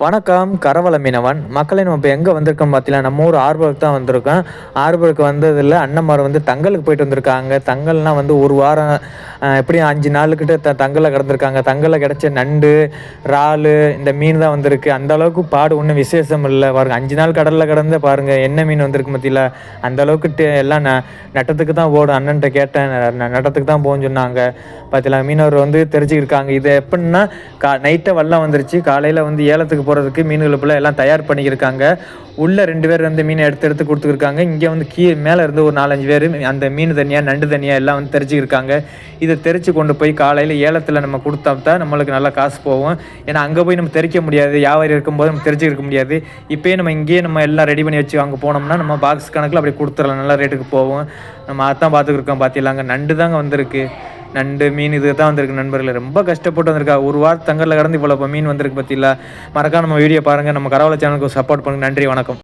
வணக்கம் கரவல மீனவன் மக்களை நம்ம இப்போ எங்கே வந்திருக்கோம் பார்த்தீங்களா நம்ம ஊர் ஆர்பருக்கு தான் வந்திருக்கோம். ஆர்பருக்கு வந்ததில் அண்ணன்மார் வந்து தங்கலுக்கு போயிட்டு வந்திருக்காங்க. தங்கல்னால் வந்து ஒரு வாரம் எப்படியும் அஞ்சு நாளுக்கிட்ட த தங்கலில் கிடந்திருக்காங்க. தங்கலில் கிடச்ச நண்டு இறால் இந்த மீன் தான் வந்திருக்கு. அந்த அளவுக்கு பாடு ஒன்றும் விசேஷம் இல்லை. பாருங்கள் அஞ்சு நாள் கடலில் கிடந்து பாருங்கள் என்ன மீன் வந்திருக்கு பார்த்தீங்களா அந்த அளவுக்கு டே- எல்லாம் ந நட்டத்துக்கு தான் ஓடும். அண்ணன்ட்ட கேட்டேன். நட்டத்துக்கு தான் போகணும்னு சொன்னாங்க. பார்த்தீங்களா மீனவர் வந்து தெரிஞ்சுக்கிருக்காங்க இது எப்படின்னா கா நைட்டை வெள்ளம் வந்துருச்சு. காலையில் வந்து ஏலத்துக்கு போகிறதுக்கு மீன்களுக்குள்ள எல்லாம் தயார் பண்ணியிருக்காங்க. உள்ளே ரெண்டு பேர் வந்து மீனை எடுத்து எடுத்து கொடுத்துருக்காங்க. இங்கே வந்து கீ மேலே இருந்து ஒரு நாலஞ்சு பேர் அந்த மீன் தனியாக நண்டு தனியாக எல்லாம் வந்து தெரிஞ்சுக்கிருக்காங்க. இதை தெரித்து கொண்டு போய் காலையில் ஏலத்தில் நம்ம கொடுத்தா தான் நம்மளுக்கு நல்லா காசு போகும். ஏன்னா அங்கே போய் நம்ம தெரிக்க முடியாது. வியாபாரி இருக்கும்போது நம்ம தெரிஞ்சுக்க முடியாது. இப்போயே நம்ம இங்கேயே நம்ம எல்லாம் ரெடி பண்ணி வச்சு அங்கே போனோம்னா நம்ம பாக்ஸ் கணக்கில் அப்படி கொடுத்துடலாம். நல்ல ரேட்டுக்கு போகும். நம்ம அதான் பார்த்துக்கிருக்கோம் பார்த்திடலாங்க நண்டு தாங்க வந்திருக்கு. நண்டு மீன் இது தான் வந்திருக்கு நண்பர்களே. ரொம்ப கஷ்டப்பட்டு வந்திருக்கா. ஒரு வாரம் தங்கரில் கடந்து இவ்வளோ மீன் வந்திருக்கு பார்த்தீங்களா மறக்காம நம்ம வீடியோ பாருங்கள் நம்ம கரவலை சேனலுக்கு சப்போர்ட் பண்ணுங்கள் நன்றி வணக்கம்.